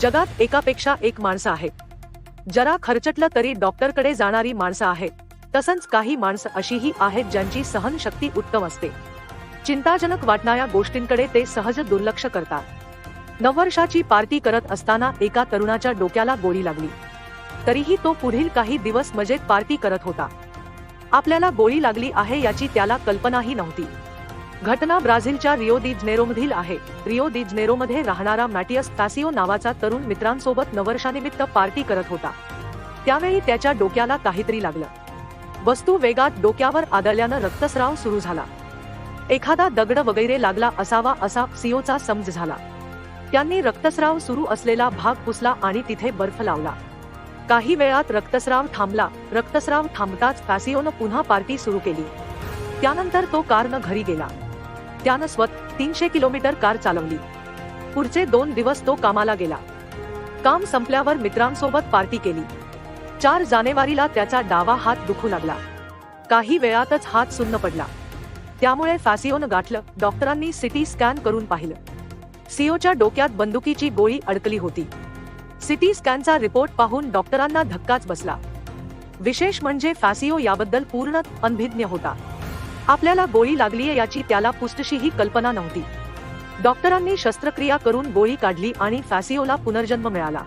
जगात एकापेक्षा एक माणसं आहेत जरा खर्चटलं तरी डॉक्टरकडे जाणारी माणसं आहेत तसंच काही माणसं अशीही आहेत ज्यांची सहनशक्ती उत्तम असते. चिंताजनक वाटणाऱ्या गोष्टींकडे ते सहज दुर्लक्ष करतात. नववर्षाची पार्टी करत असताना एका तरुणाच्या डोक्याला गोळी लागली. तरीही तो पुढील काही दिवस मजेत पार्टी करत होता. आपल्याला गोळी लागली आहे याची त्याला कल्पनाही नव्हती. घटना ब्राझीलच्या रिओ दी जनेरोमधील आहे. रिओ दी जनेरोमध्ये राहणारा मॅटियस तासिओ नावाचा तरुण मित्रांसोबत नववर्षानिमित्त पार्टी करत होता. त्यावेळी त्याच्या डोक्याला काहीतरी लागलं. वस्तू वेगात डोक्यावर आदळल्यानं रक्तस्राव सुरू झाला. एखादा दगड वगैरे लागला असावा असा सीओचा समज झाला. त्यांनी रक्तस्राव सुरू असलेला भाग पुसला आणि तिथे बर्फ लावला. काही वेळात रक्तस्राव थांबला. रक्तस्राव थांबताच पॅसिओनं पुन्हा पार्टी सुरू केली. त्यानंतर तो कारनं घरी गेला. त्यानं स्वत तीनशे किलोमीटर कार चालवली. पुढचे दोन दिवस तो कामाला गेला. काम संपल्यावर मित्रांसोबत पार्टी केली. चार जानेवारीला त्याचा डावा हात दुखू लागला. काही वेळातच हात सुन्न पडला. त्यामुळे फॅसिओनं गाठलं डॉक्टरांनी सिटी स्कॅन करून पाहिलं. सीओच्या डोक्यात बंदुकीची गोळी अडकली होती. सिटी स्कॅनचा रिपोर्ट पाहून डॉक्टरांना धक्काच बसला. विशेष म्हणजे फॅसिओ याबद्दल पूर्ण अनभिज्ञ होता. आपल्याला गोळी लागलीये याची त्याला पुष्टशीही कल्पना नव्हती. डॉक्टरांनी शस्त्रक्रिया करून गोळी काढली आणि फॅसिओला पुनर्जन्म मिळाला.